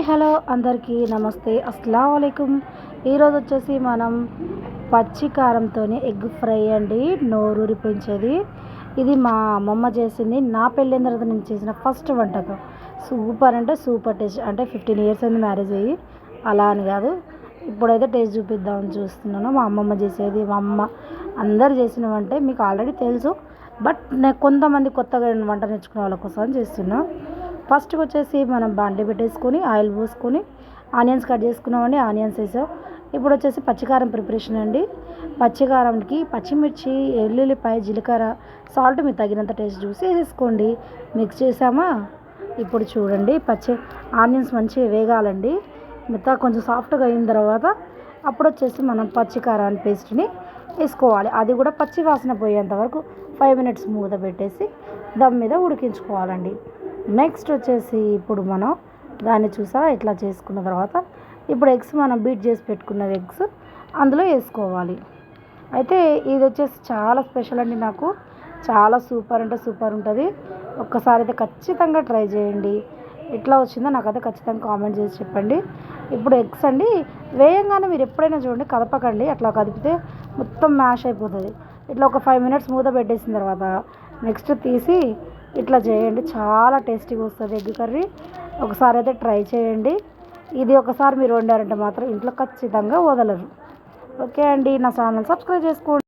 Hi hello అందరికీ నమస్తే అస్సలం అయికం ఈరోజు వచ్చేసి మనం పచ్చి కారంతో ఎగ్ ఫ్రై అండి నోరూరిపించేది ఇది మా అమ్మమ్మ చేసింది నా పెళ్ళైన తర్వాత నేను చేసిన ఫస్ట్ వంటకం. సూపర్ అంటే సూపర్ టేస్ట్ అంటే ఫిఫ్టీన్ ఇయర్స్ అయింది మ్యారేజ్ అయ్యి. అలా అని కాదు ఇప్పుడైతే టేస్ట్ చూపిద్దామని చూస్తున్నాను. మా అమ్మమ్మ చేసేది మా అమ్మ అందరు చేసిన వంటే మీకు ఆల్రెడీ తెలుసు. బట్ నేను కొంతమంది కొత్తగా వంట నేర్చుకునే వాళ్ళ కోసం చేస్తున్నాను ఫస్ట్ వచ్చేసి మనం బాండి పెట్టేసుకొని ఆయిల్ పోసుకొని ఆనియన్స్ కట్ చేసుకున్నామండి ఆనియన్స్ వేసాం. ఇప్పుడు వచ్చేసి పచ్చికారం ప్రిపరేషన్ అండి. పచ్చికారంకి పచ్చిమిర్చి ఎల్లుల్లిపాయ జీలకర్ర సాల్ట్ మీకు తగినంత టేస్ట్ చూసి వేసుకోండి. మిక్స్ చేసామా? ఇప్పుడు చూడండి పచ్చి ఆనియన్స్ మంచిగా వేగాలండి. మిగతా కొంచెం సాఫ్ట్గా అయిన తర్వాత అప్పుడు వచ్చేసి మనం పచ్చికారం పేస్ట్ని వేసుకోవాలి. అది కూడా పచ్చి వాసన పోయేంత వరకు ఫైవ్ మినిట్స్ మూత పెట్టేసి దమ్ మీద ఉడికించుకోవాలండి. నెక్స్ట్ వచ్చేసి ఇప్పుడు మనం దాన్ని చూసా ఇట్లా చేసుకున్న తర్వాత ఇప్పుడు ఎగ్స్ మనం బీట్ చేసి పెట్టుకున్న ఎగ్స్ అందులో వేసుకోవాలి. అయితే ఇది వచ్చేసి చాలా స్పెషల్ అండి నాకు. చాలా సూపర్ అంటే సూపర్ ఉంటుంది. ఒక్కసారి అయితే ఖచ్చితంగా ట్రై చేయండి. ఎట్లా వచ్చిందో నాకైతే ఖచ్చితంగా కామెంట్ చేసి చెప్పండి. ఇప్పుడు ఎగ్స్ అండి వేయంగానే మీరు ఎప్పుడైనా చూడండి కదపకండి. అట్లా కదిపితే మొత్తం మ్యాష్ అయిపోతుంది. ఇట్లా ఒక ఫైవ్ మినిట్స్ మూత పెట్టేసిన తర్వాత నెక్స్ట్ తీసి ఇట్లా చేయండి. చాలా టేస్టీగా వస్తుంది ఎగ్ కర్రీ. ఒకసారి అయితే ట్రై చేయండి. ఇది ఒకసారి మీరు వండారంటే మాత్రం ఇంట్లో ఖచ్చితంగా వదలరు. ఓకే అండి. నా ఛానల్ సబ్స్క్రైబ్ చేసుకోండి.